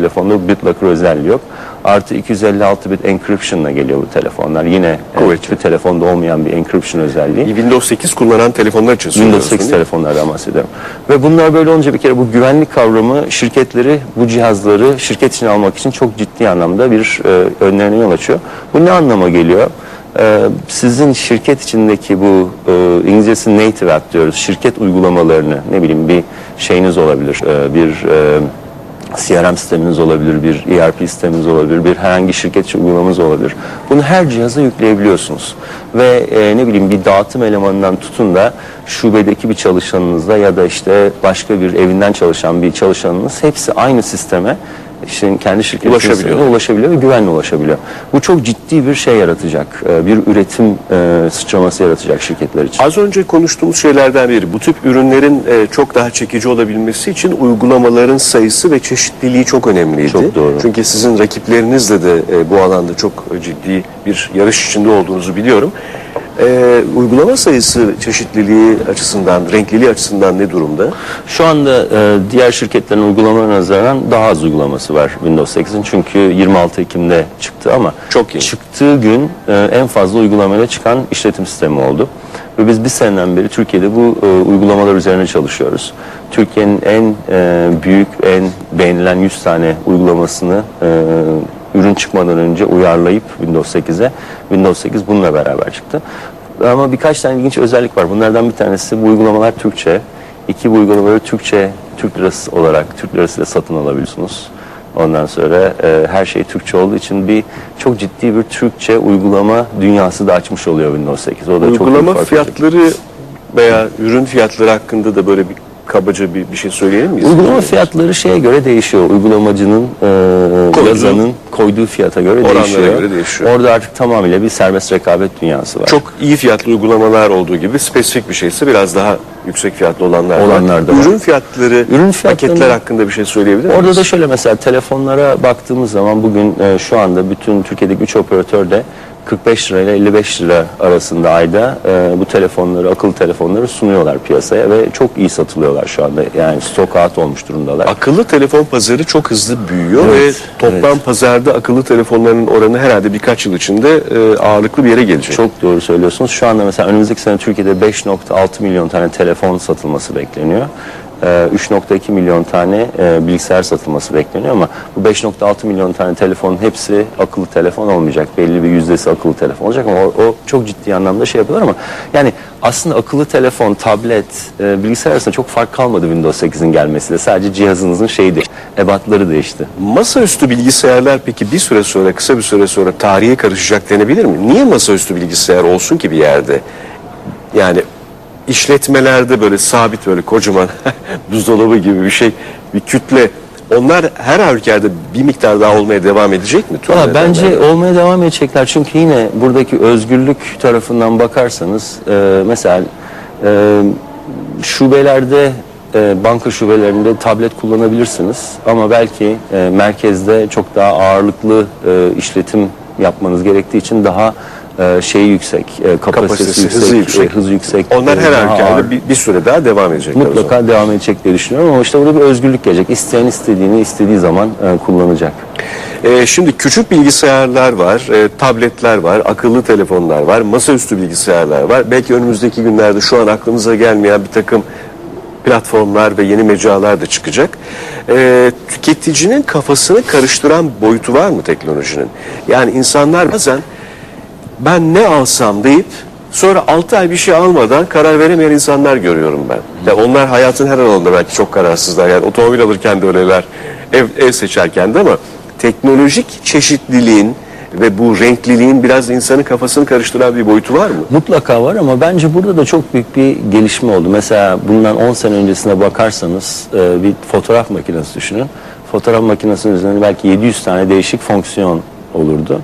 telefonda BitLocker özelliği yok. Artı 256 bit encryption'la geliyor bu telefonlar. Yine e, Kuvvetli. hiçbir telefonda olmayan bir encryption özelliği. Windows 8 kullanan telefonlar için Windows söylüyorsun 8 değil mi? telefonlardan bahsediyorum. Ve bunlar böyle olunca bir kere bu güvenlik kavramı şirketleri bu cihazları şirket için almak için çok ciddi anlamda bir e, önlerine yol açıyor. Bu ne anlama geliyor? E, sizin şirket içindeki bu e, İngilizcesi native app diyoruz. Şirket uygulamalarını ne bileyim bir şeyiniz olabilir. e, bir e, CRM sisteminiz olabilir, bir ERP sisteminiz olabilir, bir herhangi şirket uygulamanız olabilir. Bunu her cihaza yükleyebiliyorsunuz. Ve e, ne bileyim bir dağıtım elemanından tutun da şubedeki bir çalışanınızla ya da işte başka bir evinden çalışan bir çalışanınız hepsi aynı sisteme işte kendi şirketinizle Ulaşabiliyor. ulaşabiliyor ve güvenle ulaşabiliyor. Bu çok ciddi bir şey yaratacak. e, Bir üretim e, sıçraması yaratacak şirketler için. Az önce konuştuğumuz şeylerden biri bu tip ürünlerin e, çok daha çekici olabilmesi için uygulamaların sayısı ve çeşitliliği çok önemliydi. Çok doğru. Çünkü sizin rakiplerinizle de bu alanda çok ciddi bir yarış içinde olduğunuzu biliyorum. E, uygulama sayısı çeşitliliği açısından, renkliliği açısından ne durumda? Şu anda e, diğer şirketlerin uygulamalarına nazaran daha az uygulaması var Windows 8'in. Çünkü 26 Ekim'de çıktı ama Çok iyi. çıktığı gün e, en fazla uygulamayla çıkan işletim sistemi oldu. Ve biz bir seneden beri Türkiye'de bu e, uygulamalar üzerine çalışıyoruz. Türkiye'nin en e, büyük, en beğenilen 100 tane uygulamasını e, ürün çıkmadan önce uyarlayıp Windows 8'e, Windows 8 bununla beraber çıktı. Ama birkaç tane ilginç özellik var. Bunlardan bir tanesi bu uygulamalar Türkçe. İki bu uygulamaları Türkçe, Türk lirası olarak, Türk lirasıyla satın alabiliyorsunuz. Ondan sonra e, her şey Türkçe olduğu için bir çok ciddi bir Türkçe uygulama dünyası da açmış oluyor Windows 8. O da çok Uygulama olacak. fiyatları veya ürün fiyatları hakkında da böyle bir kabaca bir, bir şey söyleyelim mi? Uygulama fiyatları şeye göre değişiyor. Uygulamacının, e, yazanın koyduğu fiyata göre Oranlara değişiyor. göre değişiyor. Orada artık tamamıyla bir serbest rekabet dünyası var. Çok iyi fiyatlı uygulamalar olduğu gibi spesifik bir şeyse biraz daha yüksek fiyatlı olanlar, Olanlar da var. Ürün fiyatları, Ürün fiyatlarını- paketler hakkında bir şey söyleyebilir miyiz? Orada da şöyle mesela telefonlara baktığımız zaman bugün e, şu anda bütün Türkiye'deki 3 operatör de 45 lira ile 55 lira arasında ayda e, bu telefonları, akıllı telefonları sunuyorlar piyasaya ve çok iyi satılıyorlar şu anda. Yani stok out olmuş durumdalar. Akıllı telefon pazarı çok hızlı büyüyor Evet, ve toplam pazarda akıllı telefonların oranı herhalde birkaç yıl içinde e, ağırlıklı bir yere gelecek. Çok doğru söylüyorsunuz. Şu anda mesela önümüzdeki sene Türkiye'de 5.6 milyon tane telefon satılması bekleniyor. Ee, 3.2 milyon tane e, bilgisayar satılması bekleniyor ama bu 5.6 milyon tane telefonun hepsi akıllı telefon olmayacak. Belli bir yüzdesi akıllı telefon olacak ama o, o çok ciddi anlamda şey yapıyorlar ama yani aslında akıllı telefon, tablet, e, bilgisayar arasında çok fark kalmadı Windows 8'in gelmesiyle. Sadece cihazınızın şeydi, ebatları değişti. Masaüstü bilgisayarlar peki bir süre sonra, kısa bir süre sonra tarihe karışacak denebilir mi? Niye masaüstü bilgisayar olsun ki bir yerde? Yani işletmelerde böyle sabit böyle kocaman buzdolabı gibi bir şey, bir kütle onlar her halükarda bir miktar daha olmaya devam edecek mi? Valla nedenlerle? bence olmaya devam edecekler çünkü yine buradaki özgürlük tarafından bakarsanız e, mesela e, şubelerde e, banka şubelerinde tablet kullanabilirsiniz ama belki e, merkezde çok daha ağırlıklı e, işletim yapmanız gerektiği için daha e, şeyi yüksek, e, kapasitesi, kapasitesi, yüksek, hızı e, yüksek. hızı yüksek. Onlar e, her halükarda bir, bir süre daha devam edecekler mutlaka devam edecek diye düşünüyorum ama işte burada bir özgürlük gelecek. İsteyen istediğini istediği zaman e, kullanacak. Ee, şimdi küçük bilgisayarlar var, e, tabletler var, akıllı telefonlar var, masaüstü bilgisayarlar var. Belki önümüzdeki günlerde şu an aklımıza gelmeyen bir takım platformlar ve yeni mecralar da çıkacak. Ee, tüketicinin kafasını karıştıran boyutu var mı teknolojinin? Yani insanlar bazen ben ne alsam deyip sonra 6 ay bir şey almadan karar veremeyen insanlar görüyorum ben. Ya onlar hayatın her alanında belki çok kararsızlar. Yani otomobil alırken de öyleler, ev, ev seçerken de ama teknolojik çeşitliliğin ve bu renkliliğin biraz insanın kafasını karıştıran bir boyutu var mı? Mutlaka var ama bence burada da çok büyük bir gelişme oldu. Mesela bundan 10 sene öncesine bakarsanız e, bir fotoğraf makinesi düşünün. Fotoğraf makinesinin üzerinde belki 700 tane değişik fonksiyon olurdu.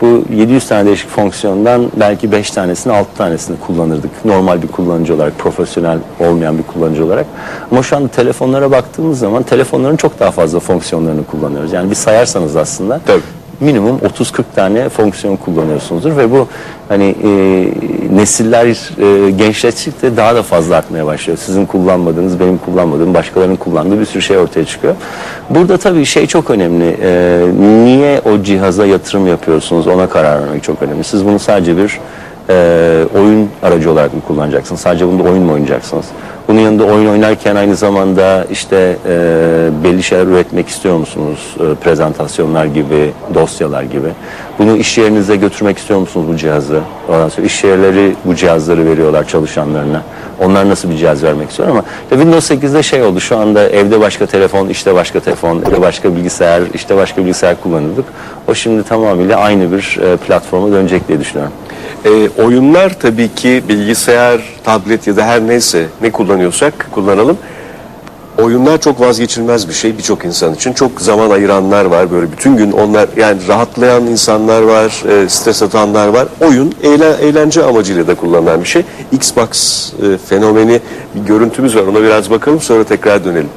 Bu 700 tane değişik fonksiyondan belki 5 tanesini 6 tanesini kullanırdık. Normal bir kullanıcı olarak, profesyonel olmayan bir kullanıcı olarak. Ama şu anda telefonlara baktığımız zaman telefonların çok daha fazla fonksiyonlarını kullanıyoruz. Yani bir sayarsanız aslında Tabii. minimum 30-40 tane fonksiyon kullanıyorsunuzdur ve bu hani e, nesiller e, gençleştikçe daha da fazla artmaya başlıyor. Sizin kullanmadığınız, benim kullanmadığım, başkalarının kullandığı bir sürü şey ortaya çıkıyor. Burada tabii şey çok önemli. E, niye o cihaza yatırım yapıyorsunuz ona karar vermek çok önemli. Siz bunu sadece bir e, oyun aracı olarak mı kullanacaksınız? Sadece bunda oyun mu oynayacaksınız? Bunun yanında oyun oynarken aynı zamanda işte e, belli şeyler üretmek istiyor musunuz? E, prezentasyonlar gibi, dosyalar gibi. Bunu iş yerinize götürmek istiyor musunuz bu cihazı? Ondan sonra iş yerleri bu cihazları veriyorlar çalışanlarına. Onlar nasıl bir cihaz vermek istiyor ama işte Windows 8'de şey oldu şu anda evde başka telefon, işte başka telefon, evde başka bilgisayar, işte başka bilgisayar kullanıyorduk. O şimdi tamamıyla aynı bir e, platforma dönecek diye düşünüyorum. E, oyunlar tabii ki bilgisayar, tablet ya da her neyse ne kullanıyorsak kullanalım. Oyunlar çok vazgeçilmez bir şey birçok insan için. Çok zaman ayıranlar var böyle bütün gün onlar yani rahatlayan insanlar var, e, stres atanlar var. Oyun eğlen, eğlence amacıyla da kullanılan bir şey. Xbox e, fenomeni bir görüntümüz var ona biraz bakalım sonra tekrar dönelim.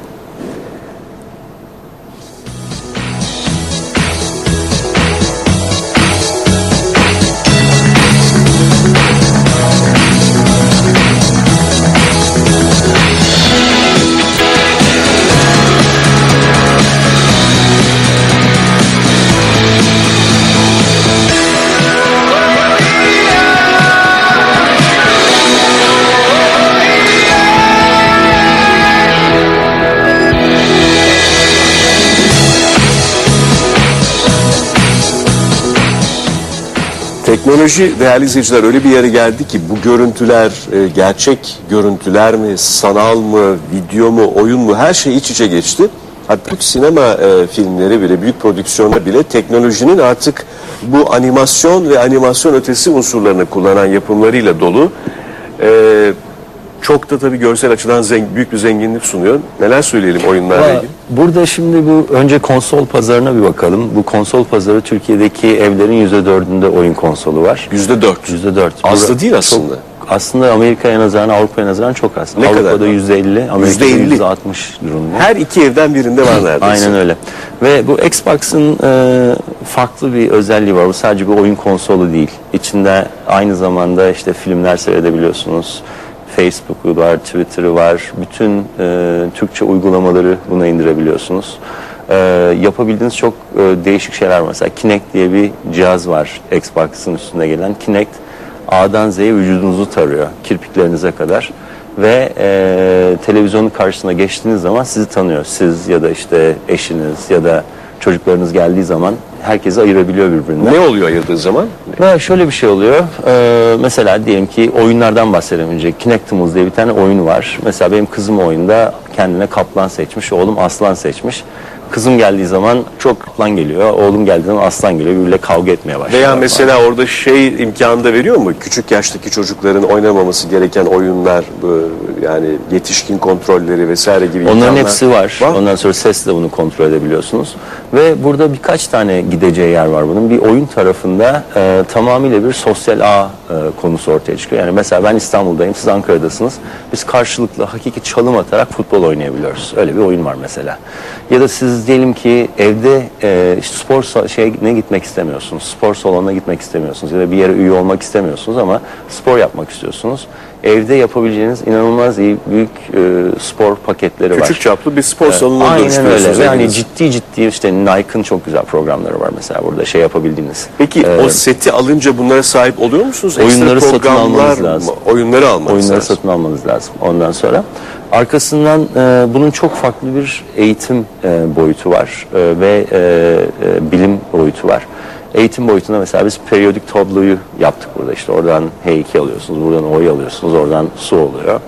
Teknoloji değerli izleyiciler öyle bir yere geldi ki bu görüntüler e, gerçek görüntüler mi, sanal mı, video mu, oyun mu her şey iç içe geçti. Hatta sinema e, filmleri bile, büyük prodüksiyonlar bile teknolojinin artık bu animasyon ve animasyon ötesi unsurlarını kullanan yapımlarıyla dolu. E, çok da tabii görsel açıdan zeng- büyük bir zenginlik sunuyor. Neler söyleyelim oyunlarla ilgili? Burada şimdi bu önce konsol pazarına bir bakalım. Bu konsol pazarı Türkiye'deki evlerin yüzde dördünde oyun konsolu var. Yüzde dört. Yüzde dört. Az da değil aslında. Aslında Amerika'ya nazaran Avrupa'ya nazaran çok az. Ne kadar Avrupa'da yüzde elli, Amerika'da %50. yüzde altmış durumda. Her iki evden birinde var neredeyse. Aynen öyle. Ve bu Xbox'ın e, farklı bir özelliği var. Bu sadece bir oyun konsolu değil. İçinde aynı zamanda işte filmler seyredebiliyorsunuz. Facebook'u var, Twitter'ı var. Bütün e, Türkçe uygulamaları buna indirebiliyorsunuz. E, yapabildiğiniz çok e, değişik şeyler var. Mesela Kinect diye bir cihaz var Xbox'ın üstünde gelen. Kinect A'dan Z'ye vücudunuzu tarıyor. Kirpiklerinize kadar. Ve e, televizyonun karşısına geçtiğiniz zaman sizi tanıyor. Siz ya da işte eşiniz ya da çocuklarınız geldiği zaman herkesi ayırabiliyor birbirinden. Ne oluyor ayırdığı zaman? Ve şöyle bir şey oluyor. Ee, mesela diyelim ki oyunlardan bahsedelim önce. Kinectimals diye bir tane oyun var. Mesela benim kızım oyunda kendine kaplan seçmiş, oğlum aslan seçmiş. Kızım geldiği zaman çok kaplan geliyor, oğlum geldiği zaman aslan geliyor. Birbirle kavga etmeye başlıyor. Veya mesela orada şey imkanı da veriyor mu? Küçük yaştaki çocukların oynamaması gereken oyunlar, bu, yani yetişkin kontrolleri vesaire gibi Onların imkanlar hepsi var. Ondan sonra sesle bunu kontrol edebiliyorsunuz. Ve burada birkaç tane gideceği yer var bunun. Bir oyun tarafında e, tamamıyla bir sosyal ağ e, konusu ortaya çıkıyor. Yani mesela ben İstanbul'dayım, siz Ankara'dasınız. Biz karşılıklı hakiki çalım atarak futbol oynayabiliyoruz. Öyle bir oyun var mesela. Ya da siz diyelim ki evde e, spor sa- şeyine gitmek istemiyorsunuz. Spor salonuna gitmek istemiyorsunuz. Ya da bir yere üye olmak istemiyorsunuz ama spor yapmak istiyorsunuz. Evde yapabileceğiniz inanılmaz iyi büyük e, spor paketleri var. Küçük çaplı bir spor salonuna Aynen dönüştürüyorsunuz öyle. Ve hani evinizi. ciddi ciddi işte Nike'ın çok güzel programları var mesela burada şey yapabildiğiniz. Peki Ee, o seti alınca bunlara sahip oluyor musunuz? Oyunları satın almanız lazım. Oyunları almanız oyunları lazım. satın almanız lazım ondan sonra. Arkasından e, bunun çok farklı bir eğitim e, boyutu var e, ve e, e, bilim boyutu var. Eğitim boyutunda mesela biz periyodik tabloyu yaptık burada işte oradan H2 alıyorsunuz, buradan O'yu alıyorsunuz, oradan su oluyor.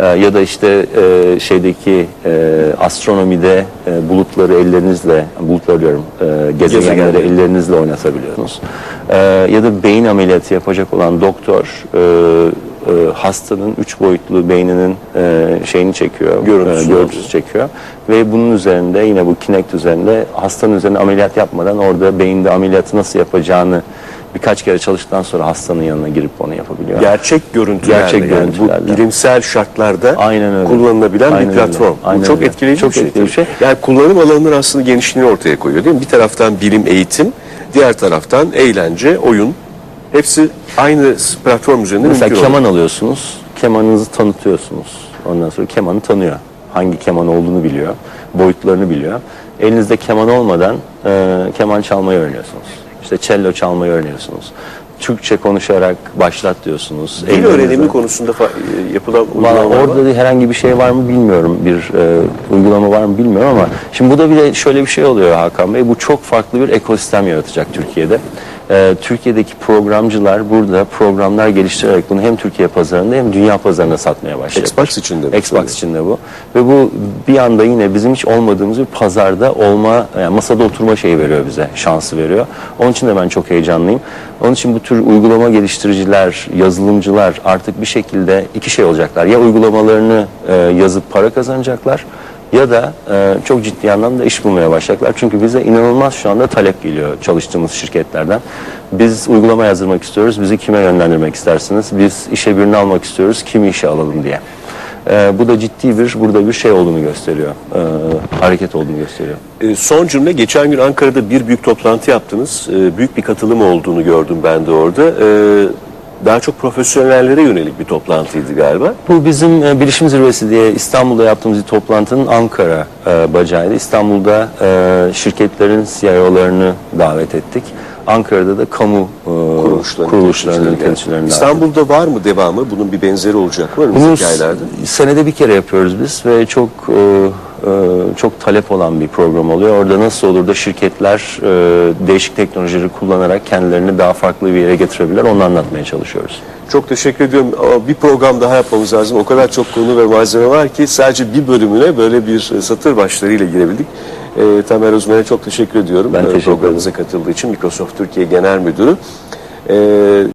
E, ya da işte e, şeydeki e, astronomide e, bulutları ellerinizle, bulutları diyorum, e, gezegenleri ellerinizle oynatabiliyorsunuz. E, ya da beyin ameliyatı yapacak olan doktor e, e, hastanın üç boyutlu beyninin e, şeyini çekiyor, Görüntüsü e, görüntüsü çekiyor ve bunun üzerinde yine bu Kinect üzerinde hastanın üzerine ameliyat yapmadan orada beyinde ameliyatı nasıl yapacağını birkaç kere çalıştıktan sonra hastanın yanına girip onu yapabiliyor. Gerçek görüntülerle Gerçek yani bu görüntülerle. bilimsel şartlarda Aynen öyle. kullanılabilen Aynen bir öyle. platform. Aynen bu çok öyle. etkileyici Çok bir şey. etkili bir şey. Yani kullanım alanının aslında genişliğini ortaya koyuyor değil mi? Bir taraftan bilim eğitim, diğer taraftan eğlence, oyun. Hepsi aynı platform üzerinde Mesela mümkün keman oluyor. alıyorsunuz, kemanınızı tanıtıyorsunuz. Ondan sonra kemanı tanıyor. Hangi keman olduğunu biliyor, boyutlarını biliyor. Elinizde keman olmadan e, keman çalmayı öğreniyorsunuz. İşte cello çalmayı öğreniyorsunuz. Türkçe konuşarak başlat diyorsunuz. Dil Elinizde- öğrenimi konusunda e, yapılan Valla uygulamalar var. orada da herhangi bir şey var mı bilmiyorum. Bir e, uygulama var mı bilmiyorum ama şimdi bu da bir de şöyle bir şey oluyor Hakan Bey. Bu çok farklı bir ekosistem yaratacak Türkiye'de. E, Türkiye'deki programcılar burada programlar geliştirerek bunu hem Türkiye pazarında hem dünya pazarında satmaya başlayacak. Xbox için de bu Xbox için de bu. Ve bu bir anda yine bizim hiç olmadığımız bir pazarda olma, yani masada oturma şeyi veriyor bize, şansı veriyor. Onun için de ben çok heyecanlıyım. Onun için bu tür uygulama geliştiriciler, yazılımcılar artık bir şekilde iki şey olacaklar. Ya uygulamalarını e, yazıp para kazanacaklar ya da e, çok ciddi anlamda iş bulmaya başlayacaklar. Çünkü bize inanılmaz şu anda talep geliyor çalıştığımız şirketlerden. Biz uygulama yazdırmak istiyoruz, bizi kime yönlendirmek istersiniz? Biz işe birini almak istiyoruz, kimi işe alalım diye. E, bu da ciddi bir burada bir şey olduğunu gösteriyor. E, hareket olduğunu gösteriyor. E, Son cümle geçen gün Ankara'da bir büyük toplantı yaptınız. E, Büyük bir katılım olduğunu gördüm ben de orada. E, Daha çok profesyonellere yönelik bir toplantıydı galiba. Bu bizim e, bilişim zirvesi diye İstanbul'da yaptığımız bir toplantının Ankara e, bacağıydı. İstanbul'da e, şirketlerin CIO'larını davet ettik. Ankara'da da kamu e, Kuruluşlarının, kuruluşlarının temsilcileri. temsilcilerini davet. İstanbul'da var mı devamı? Bunun bir benzeri olacak mı Bunu aylarda? senede bir kere yapıyoruz biz ve çok e, e, çok talep olan bir program oluyor. Orada nasıl olur da şirketler e, değişik teknolojileri kullanarak kendilerini daha farklı bir yere getirebilirler onu anlatmaya çalışıyoruz. Çok teşekkür ediyorum. Bir program daha yapmamız lazım. O kadar çok konu ve malzeme var ki sadece bir bölümüne böyle bir e, satır başlarıyla girebildik. E, Tamer Özmen'e çok teşekkür ediyorum. Ben E, teşekkür Programımıza katıldığı için Microsoft Türkiye Genel Müdürü. E,